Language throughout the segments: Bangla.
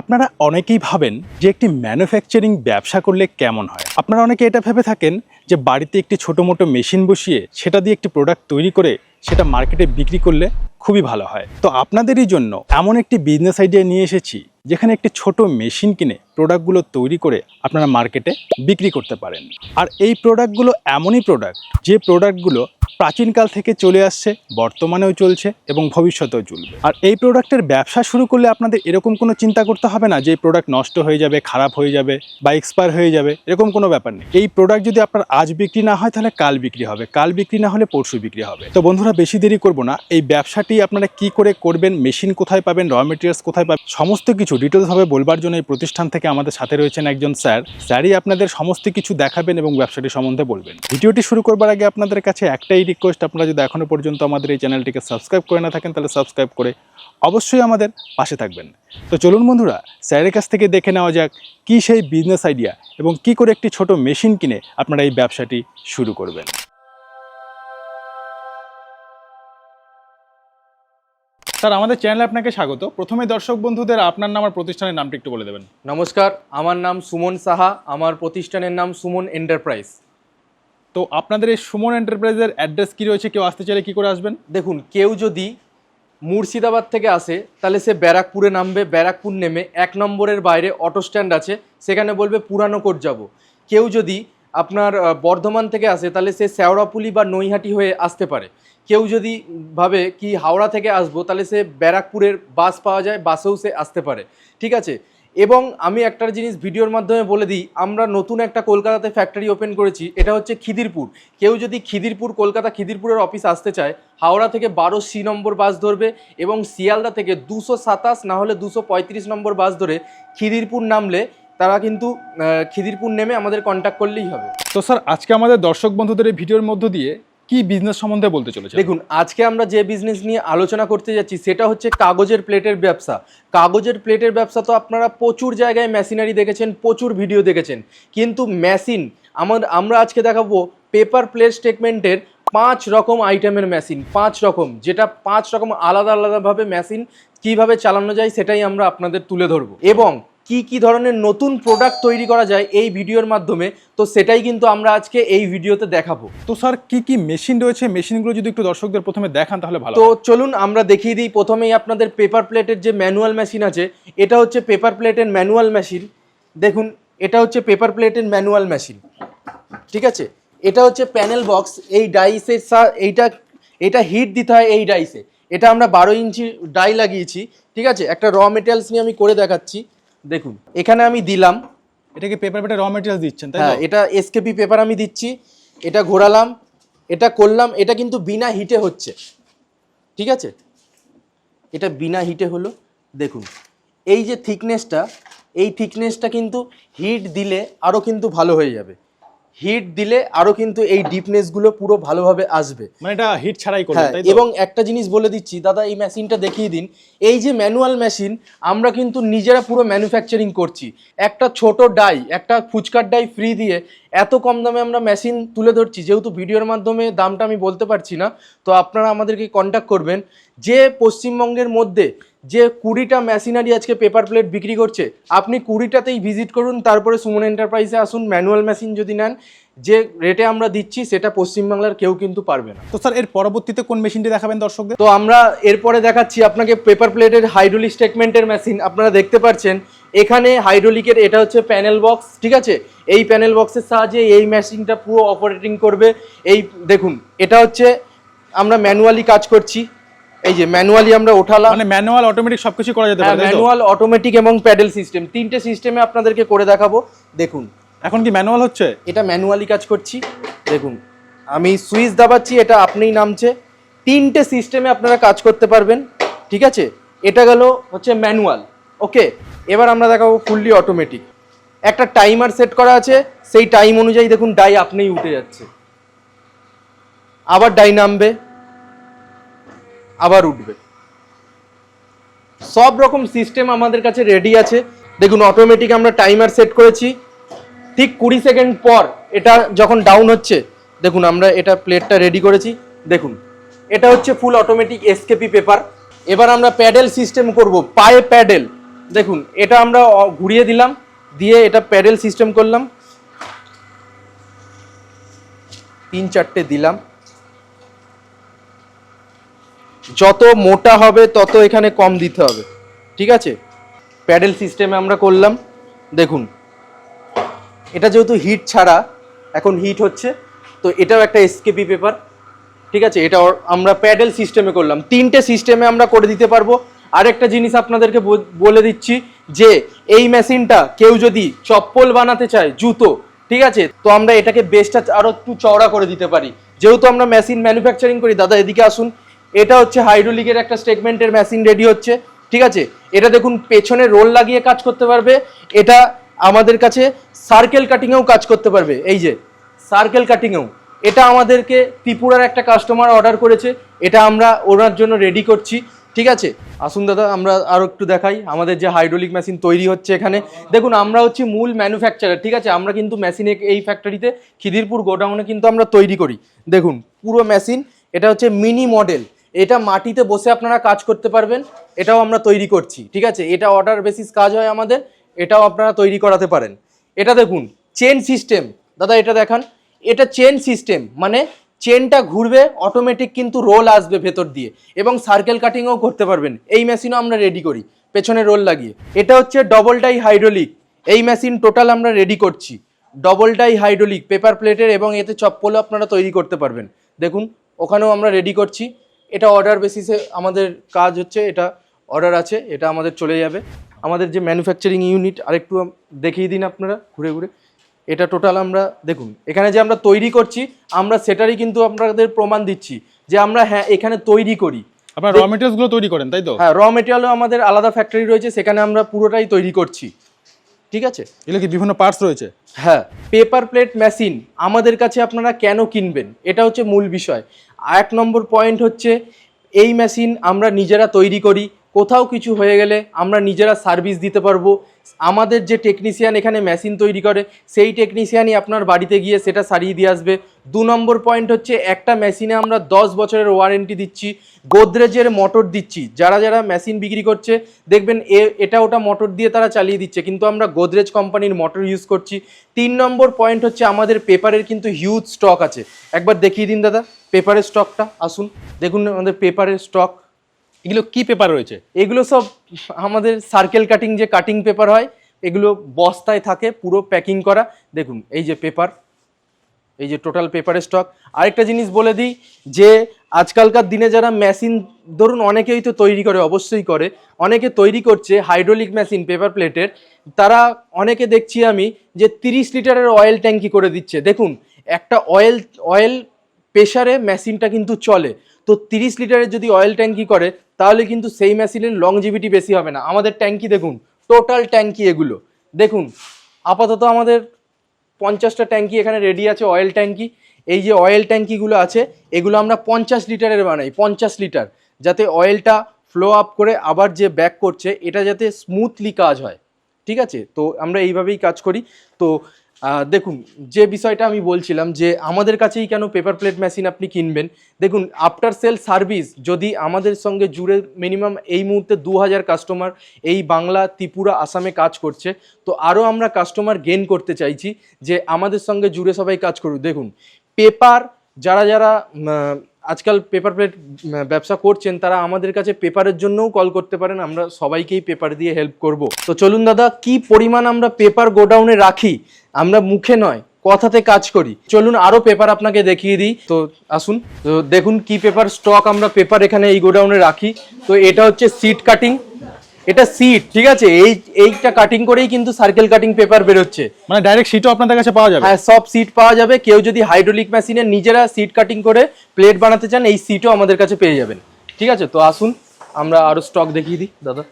আপনারা অনেকেই ভাবেন যে একটি ম্যানুফ্যাকচারিং ব্যবসা করলে কেমন হয়। আপনারা অনেকে এটা ভেবে থাকেন যে বাড়িতে একটি ছোটো মোটো মেশিন বসিয়ে সেটা দিয়ে একটি প্রোডাক্ট তৈরি করে সেটা মার্কেটে বিক্রি করলে খুবই ভালো হয়। তো আপনাদেরই জন্য এমন একটি বিজনেস আইডিয়া নিয়ে এসেছি, যেখানে একটি ছোট মেশিন কিনে প্রোডাক্টগুলো তৈরি করে আপনারা মার্কেটে বিক্রি করতে পারেন। আর এই প্রোডাক্টগুলো এমনই প্রোডাক্ট যে প্রোডাক্টগুলো প্রাচীনকাল থেকে চলে আসছে, বর্তমানেও চলছে এবং ভবিষ্যতেও চলবে। আর এই প্রোডাক্টের ব্যবসা শুরু করলে আপনাদের এরকম কোনো চিন্তা করতে হবে না যে এই প্রোডাক্ট নষ্ট হয়ে যাবে, খারাপ হয়ে যাবে বা এক্সপায়ার হয়ে যাবে, এরকম কোনো ব্যাপার নেই। এই প্রোডাক্ট যদি আপনার আজ বিক্রি না হয়, তাহলে কাল বিক্রি হবে। কাল বিক্রি না হলে পরশু বিক্রি হবে। তো বন্ধুরা, বেশি দেরি করব না। এই ব্যবসাটি আপনারা কি করে করবেন মেশিন কোথায় পাবেন র মেটেরিয়ালস কোথায় পাবেন, সমস্ত কিছু ডিটেলসভাবে বলবার জন্য এই প্রতিষ্ঠান থেকে আমাদের সাথে রয়েছেন একজন স্যার। স্যারই আপনাদের সমস্ত কিছু দেখাবেন এবং ব্যবসাটি সম্বন্ধে বলবেন। ভিডিওটি শুরু করবার আগে আপনাদের কাছে একটাই রিকোয়েস্ট আপনারা যদি এখনও পর্যন্ত আমাদের এই চ্যানেলটিকে সাবস্ক্রাইব করে না থাকেন, তাহলে সাবস্ক্রাইব করে অবশ্যই আমাদের পাশে থাকবেন। তো চলুন বন্ধুরা, স্যারের কাছ থেকে দেখে নেওয়া যাক কী সেই বিজনেস আইডিয়া এবং কি করে একটি ছোট মেশিন কিনে আপনারা এই ব্যবসাটি শুরু করবেন। স্যার আমাদের চ্যানেলে আপনাকে স্বাগত। প্রথমে দর্শক বন্ধুদের আপনার নাম আর প্রতিষ্ঠানের নামটি একটু বলে দেবেন। নমস্কার আমার নাম সুমন সাহা আমার প্রতিষ্ঠানের নাম সুমন এন্টারপ্রাইজ। তো আপনাদের এই সুমন এন্টারপ্রাইজের অ্যাড্রেস কী রয়েছে কেউ আসতে চাইলে কী করে আসবেন? দেখুন কেউ যদি মুর্শিদাবাদ থেকে আসে তাহলে সে ব্যারাকপুরে নামবে ব্যারাকপুর নেমে এক নম্বরের বাইরে অটো স্ট্যান্ড আছে সেখানে বলবে পুরানো কোট যাব। কেউ যদি আপনার বর্ধমান থেকে আসে তাহলে সে শেওড়াপুলি বা নৈহাটি হয়ে আসতে পারে। কেউ যদি ভাবে কি হাওড়া থেকে আসব, তাহলে সে ব্যারাকপুরের বাস পাওয়া যায়, বাসেও সে আসতে পারে। ঠিক আছে? এবং আমি একটা জিনিস ভিডিওর মাধ্যমে বলে দিই, আমরা নতুন একটা কলকাতাতে ফ্যাক্টরি ওপেন করেছি, এটা হচ্ছে খিদিরপুর। কেউ যদি খিদিরপুর, কলকাতা খিদিরপুরের অফিস আসতে চায়, হাওড়া থেকে বারো সি নম্বর বাস ধরবে এবং শিয়ালদা থেকে দুশো সাতাশ না হলে দুশো পঁয়ত্রিশ নম্বর বাস ধরে খিদিরপুর নামলে, তারা কিন্তু খিদিরপুর নেমে আমাদের কন্ট্যাক্ট করলেই হবে। তো স্যার, আজকে আমাদের দর্শক বন্ধুদের এই ভিডিওর মধ্য দিয়ে কি বিজনেস সম্বন্ধে বলতে চলেছে দেখুন, আজকে আমরা যে বিজনেস নিয়ে আলোচনা করতে যাচ্ছি, সেটা হচ্ছে কাগজের প্লেটের ব্যবসা। কাগজের প্লেটের ব্যবসা তো আপনারা প্রচুর জায়গায় মেশিনারি দেখেছেন, প্রচুর ভিডিও দেখেছেন। কিন্তু মেশিন আমার, আমরা আজকে দেখাবো পেপার প্লেট স্টেটমেন্টের পাঁচ রকম আইটেমের মেশিন পাঁচ রকম, যেটা পাঁচ রকম আলাদা আলাদাভাবে মেশিন কীভাবে চালানো যায় সেটাই আমরা আপনাদের তুলে ধরবো। এবং কি কি ধরনের নতুন প্রোডাক্ট তৈরি করা যায় এই ভিডিওর মাধ্যমে তো সেটাই কিন্তু আমরা আজকে এই ভিডিওতে দেখাবো। তো স্যার কি কি মেশিন রয়েছে? মেশিনগুলো যদি একটু দর্শকদের প্রথমে দেখান তাহলে ভালো তো চলুন আমরা দেখিয়ে দিই প্রথমেই আপনাদের পেপার প্লেটের যে ম্যানুয়াল মেশিন আছে এটা হচ্ছে পেপার প্লেটের ম্যানুয়াল মেশিন দেখুন এটা হচ্ছে পেপার প্লেটের ম্যানুয়াল মেশিন ঠিক আছে? এটা হচ্ছে প্যানেল বক্স এই ডাইসের এইটা এটা হিট দিতে হয় এই ডাইসে এটা আমরা বারো ইঞ্চি ডাই লাগিয়েছি ঠিক আছে? একটা র মেটেরিয়ালস নিয়ে আমি করে দেখাচ্ছি। দেখুন। এখানে আমি দিলাম। এটাকে পেপার পেটে র মেটেরিয়াল দিচ্ছেন তাই হ্যাঁ? এটা এসকেপি পেপার আমি দিচ্ছি। এটা ঘোরালাম এটা করলাম এটা কিন্তু বিনা হিটে হচ্ছে। ঠিক আছে? এটা বিনা হিটে হলো। দেখুন এই যে থিকনেসটা এই থিকনেসটা কিন্তু হিট দিলে আরও কিন্তু ভালো হয়ে যাবে। হিট দিলে আরও কিন্তু এই ডিপনেসগুলো পুরো ভালোভাবে আসবে। মানে এটা হিট ছাড়াই করবেন হ্যাঁ তাই এবং একটা জিনিস বলে দিচ্ছি দাদা এই মেশিনটা দেখিয়ে দিন। এই যে ম্যানুয়াল মেশিন আমরা কিন্তু নিজেরা পুরো ম্যানুফ্যাকচারিং করছি। একটা ছোট ডাই একটা ফুচকার ডাই ফ্রি দিয়ে এত কম দামে আমরা মেশিন তুলে ধরছি যেহেতু ভিডিওর মাধ্যমে দামটা আমি বলতে পারছি না তো আপনারা আমাদেরকে কন্ট্যাক্ট করবেন। যে পশ্চিমবঙ্গের মধ্যে যে কুড়িটা মেশিনারি আজকে পেপার প্লেট বিক্রি করছে আপনি কুড়িটাতেই ভিজিট করুন তারপরে সুমন এন্টারপ্রাইজে আসুন ম্যানুয়াল মেশিন যদি নেন যে রেটে আমরা দিচ্ছি সেটা পশ্চিমবাংলার কেউ কিন্তু পারবে না। তো স্যার এর পরবর্তীতে কোন মেশিনটি দেখাবেন দর্শকদের? তো আমরা এরপরে দেখাচ্ছি আপনাকে পেপার প্লেটের হাইড্রোলিক স্টেটমেন্টের মেশিন আপনারা দেখতে পাচ্ছেন এখানে হাইড্রোলিকের এটা হচ্ছে প্যানেল বক্স ঠিক আছে? এই প্যানেল বক্সের সাহায্যে এই মেশিনটা পুরো অপারেটিং করবে। এই দেখুন এটা হচ্ছে আমরা ম্যানুয়ালি কাজ করছি। এই যে ম্যানুয়ালি আমরা ওঠালাম। মানে ম্যানুয়াল অটোমেটিক সবকিছু করা যেতে পারে ম্যানুয়াল অটোমেটিক এবং প্যাডেল সিস্টেম তিনটে সিস্টেমে আপনাদেরকে করে দেখাবো। দেখুন। এখন কি ম্যানুয়াল হচ্ছে? এটা ম্যানুয়ালি কাজ করছি। দেখুন। আমি সুইচ দাবাচ্ছি এটা আপনিই নামছে। তিনটে সিস্টেমে আপনারা কাজ করতে পারবেন। ঠিক আছে? এটা গেল হচ্ছে ম্যানুয়াল ওকে? এবার আমরা দেখাবো ফুললি অটোমেটিক একটা টাইমার সেট করা আছে। সেই টাইম অনুযায়ী দেখুন ডাই আপনিই উঠে যাচ্ছে। আবার ডাই নামবে। আবার উঠবে। সব রকম সিস্টেম আমাদের কাছে রেডি আছে। দেখুন অটোমেটিক আমরা টাইমার সেট করেছি। ঠিক কুড়ি সেকেন্ড পর এটা যখন ডাউন হচ্ছে, দেখুন, আমরা এটা প্লেটটা রেডি করেছি। দেখুন, এটা হচ্ছে ফুল অটোমেটিক এসকেপি পেপার এবার আমরা প্যাডেল সিস্টেম করব, পায়ে প্যাডেল দেখুন, এটা আমরা ঘুরিয়ে দিলাম, দিয়ে এটা প্যাডেল সিস্টেম করলাম। তিন চারটে দিলাম। যত মোটা হবে, তত এখানে কম দিতে হবে। ঠিক আছে? প্যাডেল সিস্টেমে আমরা করলাম। দেখুন, এটা যেহেতু হিট ছাড়া এখন হিট হচ্ছে, তো এটাও একটা এসকেপি পেপার ঠিক আছে? এটা আমরা প্যাডেল সিস্টেমে করলাম। তিনটে সিস্টেমে আমরা করে দিতে পারব। আরেকটা জিনিস আপনাদেরকে বল- দিচ্ছি যে, এই মেশিনটা কেউ যদি চপ্পল বানাতে চায়, জুতো, ঠিক আছে? তো আমরা এটাকে বেসটা আরও একটু চওড়া করে দিতে পারি। যেহেতু আমরা মেশিন ম্যানুফ্যাকচারিং করি, দাদা এদিকে আসুন। এটা হচ্ছে হাইড্রোলিকের একটা স্টেটমেন্টের মেশিন রেডি হচ্ছে, ঠিক আছে? এটা দেখুন, পেছনে রোল লাগিয়ে কাজ করতে পারবে, এটা আমাদের কাছে সার্কেল কাটিংয়েও কাজ করতে পারবে, এই যে সার্কেল কাটিংয়েও এটা আমাদেরকে ত্রিপুরার একটা কাস্টমার অর্ডার করেছে, এটা আমরা ওনার জন্য রেডি করছি, ঠিক আছে? আসুন দাদা, আমরা আরও একটু দেখাই, আমাদের যে হাইড্রোলিক মেশিন তৈরি হচ্ছে এখানে। দেখুন, আমরা হচ্ছে মূল ম্যানুফ্যাকচারার ঠিক আছে? আমরা কিন্তু মেশিনে এই ফ্যাক্টরিতে খিদিরপুর গোডাউনে কিন্তু আমরা তৈরি করি। দেখুন, পুরো মেশিন এটা হচ্ছে মিনি মডেল এটা মাটিতে বসে আপনারা কাজ করতে পারবেন, এটাও আমরা তৈরি করছি, ঠিক আছে? এটা অর্ডার বেসিস কাজ হয় আমাদের, এটাও আপনারা তৈরি করাতে পারেন। এটা দেখুন চেন সিস্টেম দাদা এটা দেখান, এটা চেন সিস্টেম মানে চেনটা ঘুরবে অটোমেটিক কিন্তু রোল আসবে ভেতর দিয়ে, এবং সার্কেল কাটিংও করতে পারবেন। এই মেশিনও আমরা রেডি করি, পেছনে রোল লাগিয়ে। এটা হচ্ছে ডবল ডাই হাইড্রোলিক এই মেশিন টোটাল আমরা রেডি করছি। ডবল ডাই হাইড্রোলিক পেপার প্লেটের এবং এতে চপ্পলও আপনারা তৈরি করতে পারবেন। দেখুন, ওখানেও আমরা রেডি করছি। এটা অর্ডার বেসিসে আমাদের কাজ হচ্ছে এটা অর্ডার আছে এটা আমাদের চলে যাবে। আমাদের যে ম্যানুফ্যাকচারিং ইউনিট আরেকটু দেখিয়ে দিন আপনারা ঘুরে ঘুরে। এটা টোটাল আমরা দেখুন এখানে যে আমরা তৈরি করছি আমরা সেটারই কিন্তু আপনাদের প্রমাণ দিচ্ছি যে আমরা হ্যাঁ এখানে তৈরি করি। আপনার র মেটেরিয়ালসগুলো তৈরি করেন তাই তো? হ্যাঁ র মেটেরিয়ালও আমাদের আলাদা ফ্যাক্টরি রয়েছে সেখানে আমরা পুরোটাই তৈরি করছি। ঠিক আছে? এগুলো কি বিভিন্ন পার্টস রয়েছে? হ্যাঁ পেপার প্লেট মেশিন আমাদের কাছে আপনারা কেন কিনবেন? এটা হচ্ছে মূল বিষয়। এক নম্বর পয়েন্ট হচ্ছে এই মেশিন আমরা নিজেরা তৈরি করি কোথাও কিছু হয়ে গেলে আমরা নিজেরা সার্ভিস দিতে পারব। আমাদের যে টেকনিশিয়ান এখানে মেশিন তৈরি করে, সেই টেকনিশিয়ানই আপনার বাড়িতে গিয়ে সেটা সারিয়ে দিয়ে আসবে। দু নম্বর পয়েন্ট হচ্ছে, একটা মেশিনে আমরা দশ বছরের ওয়ারেন্টি দিচ্ছি, গোদরেজের মোটর দিচ্ছি। যারা যারা মেশিন বিক্রি করছে, দেখবেন এ, এটা ওটা মোটর দিয়ে তারা চালিয়ে দিচ্ছে, কিন্তু আমরা গোদরেজ কোম্পানির মোটর ইউজ করছি। তিন নম্বর পয়েন্ট হচ্ছে, আমাদের পেপারের কিন্তু হিউজ স্টক আছে। একবার দেখিয়ে দিন দাদা পেপারের স্টকটা আসুন। দেখুন আমাদের পেপারের স্টক এগুলো কি পেপার রয়েছে? এগুলো সব আমাদের সার্কেল কাটিং যে কাটিং পেপার হয়, এগুলো বস্তায় থাকে, পুরো প্যাকিং করা। দেখুন, এই যে পেপার এই যে টোটাল পেপারের স্টক আরেকটা জিনিস বলে দিই, যে আজকালকার দিনে যারা মেশিন ধরুন অনেকেই তো তৈরি করে, অবশ্যই করে। অনেকে তৈরি করছে হাইড্রোলিক মেশিন পেপার প্লেটের তারা, অনেকে দেখছি আমি যে তিরিশ লিটারের অয়েল ট্যাঙ্কি করে দিচ্ছে। দেখুন, একটা অয়েল অয়েল প্রেশারে মেশিনটা কিন্তু চলে। তো তিরিশ লিটারের যদি অয়েল ট্যাঙ্কি করে, তাহলে কিন্তু সেই মেশিনের লংজিভিটি বেশি হবে না। আমাদের ট্যাঙ্কি দেখুন টোটাল ট্যাঙ্কি এগুলো। দেখুন, আপাতত আমাদের পঞ্চাশটা ট্যাঙ্কি এখানে রেডি আছে অয়েল ট্যাঙ্কি এই যে অয়েল ট্যাঙ্কিগুলো আছে, এগুলো আমরা পঞ্চাশ লিটারের বানাই, পঞ্চাশ লিটার। যাতে অয়েলটা ফ্লো আপ করে আবার যে ব্যাক করছে, এটা যাতে স্মুথলি কাজ হয়। ঠিক আছে? তো আমরা এইভাবেই কাজ করি। তো দেখুন, যে বিষয়টা আমি বলছিলাম যে আমাদের কাছেই কেন পেপার প্লেট মেশিন আপনি কিনবেন, দেখুন আফটার সেল সার্ভিস যদি আমাদের সঙ্গে জুড়ে মিনিমাম এই মুহূর্তে দু হাজার কাস্টমার এই বাংলা, ত্রিপুরা, আসামে কাজ করছে, তো আরও আমরা কাস্টমার গেন করতে চাইছি যে আমাদের সঙ্গে জুড়ে সবাই কাজ করুক। দেখুন পেপার যারা যারা আজকাল পেপার প্লেট ব্যবসা করছেন, তারা আমাদের কাছে পেপারের জন্যও কল করতে পারেন, আমরা সবাইকেই পেপার দিয়ে হেল্প করব। তো চলুন দাদা, কি পরিমাণ আমরা পেপার গোডাউনে রাখি? আমরা মুখে নয়, কথাতে কাজ করি। চলুন আরও পেপার আপনাকে দেখিয়ে দিই। তো আসুন, তো দেখুন কি পেপার স্টক আমরা পেপার এখানে এই গোডাউনে রাখি। তো এটা হচ্ছে সিট কাটিং এটা সিট ঠিক আছে? এই এইটা কাটিং করেই কিন্তু সার্কেল কাটিং পেপার বেরোচ্ছে। মানে ডাইরেক্ট সিটও আপনাদের কাছে পাওয়া যাবে? হ্যাঁ সব সিট পাওয়া যাবে। কেউ যদি হাইড্রোলিক মেশিনে নিজেরা সিট কাটিং করে প্লেট বানাতে চান এই সিটও আমাদের কাছে পেয়ে যাবেন। ঠিক আছে? তো আসুন আমরা আরও স্টক দেখিয়ে দিই। দাদা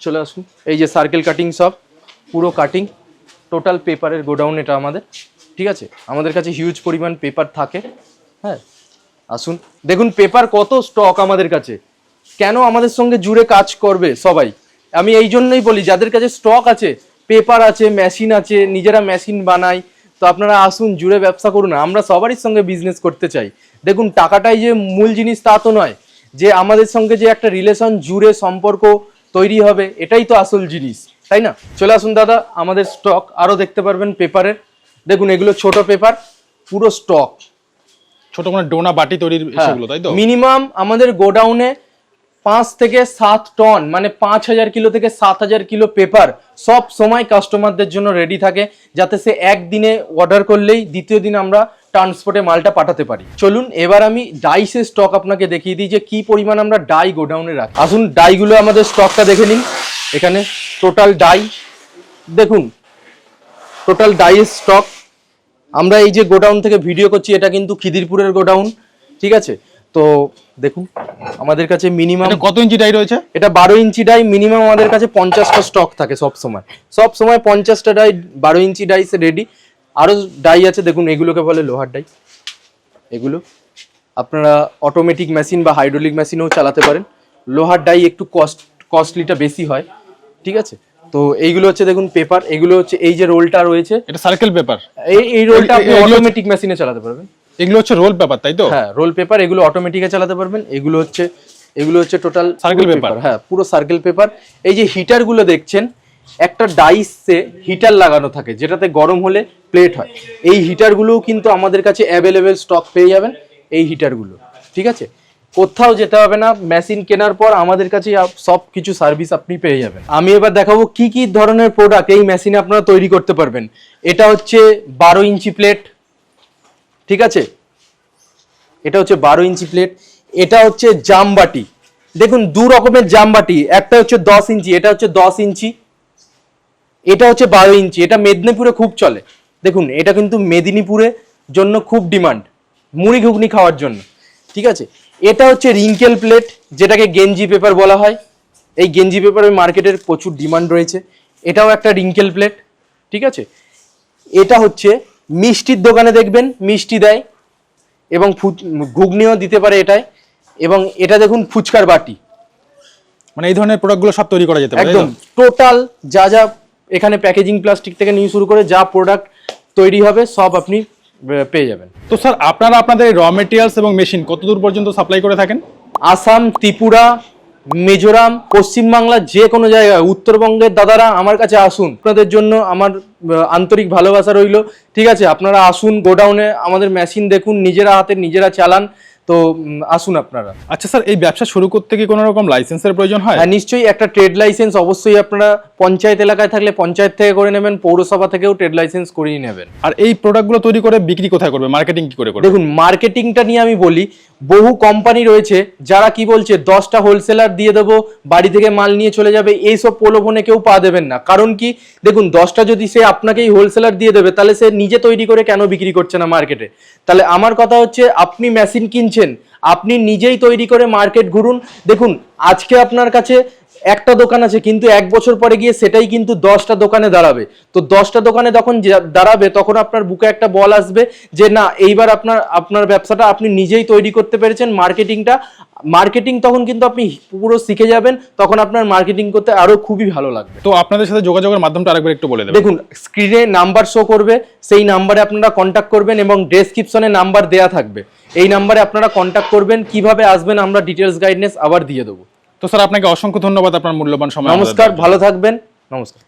চলে আসুন। এই যে সার্কেল কাটিং সব পুরো কাটিং টোটাল পেপারের গোডাউন এটা আমাদের। ঠিক আছে? আমাদের কাছে হিউজ পরিমাণ পেপার থাকে। হ্যাঁ আসুন। দেখুন পেপার কত স্টক আমাদের কাছে। কেন আমাদের সঙ্গে জুড়ে কাজ করবে সবাই? আমি এই জন্যই বলি যাদের কাছে স্টক আছে পেপার আছে মেশিন আছে নিজেরা মেশিন বানাই তো আপনারা আসুন জুড়ে ব্যবসা করুন। আমরা সবারই সঙ্গে বিজনেস করতে চাই। দেখুন টাকাটাই যে মূল জিনিস তা তো নয় যে আমাদের সঙ্গে যে একটা রিলেশন জুড়ে সম্পর্ক তৈরি হবে এটাই তো আসল জিনিস তাই না? চলে আসুন দাদা আমাদের স্টক আরও দেখতে পারবেন পেপারের দেখুন এগুলো ছোট পেপার পুরো স্টক ছোট মানে ডোনা বাটি তৈরির সেগুলো তাই তো? মিনিমাম আমাদের গোডাউনে পাঁচ থেকে সাত টন মানে পাঁচ হাজার কিলো থেকে সাত হাজার কিলো পেপার সব সময় কাস্টমারদের জন্য রেডি থাকে, যাতে সে একদিনে অর্ডার করলেই দ্বিতীয় দিন আমরা ট্রান্সপোর্টে মালটা পাঠাতে পারি। চলুন, এবার আমি ডাইসের স্টক আপনাকে দেখিয়ে দিই যে কি পরিমাণ আমরা ডাই গোডাউনে রাখি। আসুন ডাইগুলো আমাদের স্টকটা দেখে নিন। এখানে টোটাল ডাই দেখুন টোটাল ডাইয়ের স্টক আমরা এই যে গোডাউন থেকে ভিডিও করছি, এটা কিন্তু খিদিরপুরের গোডাউন ঠিক আছে? তো দেখুন আমাদের কাছে মিনিমাম কত ইঞ্চি ডাই রয়েছে? এটা বারো ইঞ্চি ডাই মিনিমাম আমাদের কাছে পঞ্চাশটা স্টক থাকে সব সময়। সব সময় পঞ্চাশটা ডাই বারো ইঞ্চি ডাইস রেডি আরও ডাই আছে দেখুন এগুলোকে বলে লোহার ডাই এগুলো আপনারা অটোমেটিক মেশিন বা হাইড্রোলিক মেশিনেও চালাতে পারেন। লোহার ডাই একটু কস্ট কস্টলিটা বেশি হয় ঠিক আছে? তো এইগুলো হচ্ছে দেখুন পেপার এগুলো হচ্ছে এই যে রোলটা রয়েছে এটা সার্কেল পেপার এই এই রোলটা আপনি অটোমেটিক মেশিনে চালাতে পারবেন। এগুলো হচ্ছে রোল পেপার তাই তো? হ্যাঁ রোল পেপার এগুলো অটোমেটিকে চালাতে পারবেন। এগুলো হচ্ছে এগুলো হচ্ছে টোটাল সার্কেল পেপার হ্যাঁ পুরো সার্কেল পেপার এই যে হিটারগুলো দেখছেন একটা ডাইসে হিটার লাগানো থাকে যেটাতে গরম হলে প্লেট হয়। এই হিটার গুলোও কিন্তু আমাদের কাছে অ্যাভেলেবেল স্টক পেয়ে যাবেন এই হিটারগুলো। ঠিক আছে? কোথাও যেতে হবে না মেশিন কেনার পর আমাদের কাছে সব কিছু সার্ভিস আপনি পেয়ে যাবেন। আমি এবার দেখাবো কি কি ধরনের প্রোডাক্ট এই মেশিনে আপনারা তৈরি করতে পারবেন। এটা হচ্ছে বারো ইঞ্চি প্লেট ঠিক আছে? এটা হচ্ছে বারো ইঞ্চি প্লেট এটা হচ্ছে জামবাটি দেখুন, দু রকমের জামবাটি একটা হচ্ছে দশ ইঞ্চি, এটা হচ্ছে দশ ইঞ্চি, এটা হচ্ছে বারো ইঞ্চি, এটা মেদিনীপুরে খুব চলে। দেখুন, এটা কিন্তু মেদিনীপুরে জন্য খুব ডিমান্ড, মুড়ি ঘুগনি খাওয়ার জন্য। ঠিক আছে? এটা হচ্ছে রিঙ্কেল প্লেট, যেটাকে গেঞ্জি পেপার বলা হয়। এই গেঞ্জি পেপারের মার্কেটের প্রচুর ডিমান্ড রয়েছে। এটাও একটা রিঙ্কেল প্লেট, ঠিক আছে? এটা হচ্ছে মিষ্টির দোকানে দেখবেন মিষ্টি দেয় এবং ঘুগনিও দিতে পারে এটায়। এবং এটা দেখুন ফুচকার বাটি। মানে এই ধরনের প্রোডাক্টগুলো সব তৈরি করা যেতে পারে একদম। টোটাল যা যা এখানে প্যাকেজিং প্লাস্টিক থেকে নিয়ে শুরু করে যা প্রোডাক্ট তৈরি হবে সব আপনি পেয়ে যাবেন। তো স্যার আপনারা আপনাদের র মেটেরিয়ালস এবং মেশিন কতদূর পর্যন্ত সাপ্লাই করে থাকেন? আসাম ত্রিপুরা মিজোরাম, পশ্চিমবাংলার যে কোনো জায়গায়, উত্তরবঙ্গের দাদারা আমার কাছে আসুন। আপনাদের জন্য আমার আন্তরিক ভালোবাসা রইল। ঠিক আছে, আপনারা আসুন গোডাউনে, আমাদের মেশিন দেখুন, নিজেরা হাতে নিজেরা চালান। তো আসুন আপনারা। আচ্ছা স্যার এই ব্যবসা শুরু করতে কি কোনো রকম লাইসেন্সের প্রয়োজন হয়? হ্যাঁ নিশ্চয়ই একটা ট্রেড লাইসেন্স অবশ্যই আপনারা পঞ্চায়েত এলাকায় থাকলে পঞ্চায়েত থেকে করে নেবেন পৌরসভা থেকেও ট্রেড লাইসেন্স করিয়ে নেবেন। আর এই প্রোডাক্টগুলো তৈরি করে বিক্রি কোথায় করবে? মার্কেটিং কি করে করবে? দেখুন মার্কেটিংটা নিয়ে আমি বলি বহু কোম্পানি রয়েছে যারা কি বলছে দশটা হোলসেলার দিয়ে দেবো বাড়ি থেকে মাল নিয়ে চলে যাবে এইসব প্রলোভনে কেউ পা দেবেন না। কারণ কি দেখুন দশটা যদি সে আপনাকেই হোলসেলার দিয়ে দেবে তাহলে সে নিজে তৈরি করে কেন বিক্রি করছে না মার্কেটে তাহলে আমার কথা হচ্ছে আপনি মেশিন কিনছেন আপনি নিজেই তৈরি করে মার্কেট ঘুরুন। দেখুন আজকে আপনার কাছে একটা দোকান আছে কিন্তু এক বছর পরে গিয়ে সেটাই কিন্তু দশটা দোকানে দাঁড়াবে। তো দশটা দোকানে যখন দাঁড়াবে তখন আপনার বুকে একটা বল আসবে যে না এইবার আপনার আপনার ব্যবসাটা আপনি নিজেই তৈরি করতে পেরেছেন মার্কেটিংটা। মার্কেটিং তখন কিন্তু আপনি পুরো শিখে যাবেন তখন আপনার মার্কেটিং করতে আরও খুবই ভালো লাগবে। তো আপনাদের সাথে যোগাযোগের মাধ্যমটা আরেকবার একটু বলে দেবেন। দেখুন স্ক্রিনে নাম্বার শো করবে সেই নাম্বারে আপনারা কন্ট্যাক্ট করবেন এবং ডেসক্রিপশনে নাম্বার দেয়া থাকবে। এই নাম্বারে আপনারা কন্ট্যাক্ট করবেন কীভাবে আসবেন আমরা ডিটেলস গাইডনেস আবার দিয়ে দেবো। তো স্যার আপনাকে অসংখ্য ধন্যবাদ আপনার মূল্যবান সময় নমস্কার ভালো থাকবেন। নমস্কার।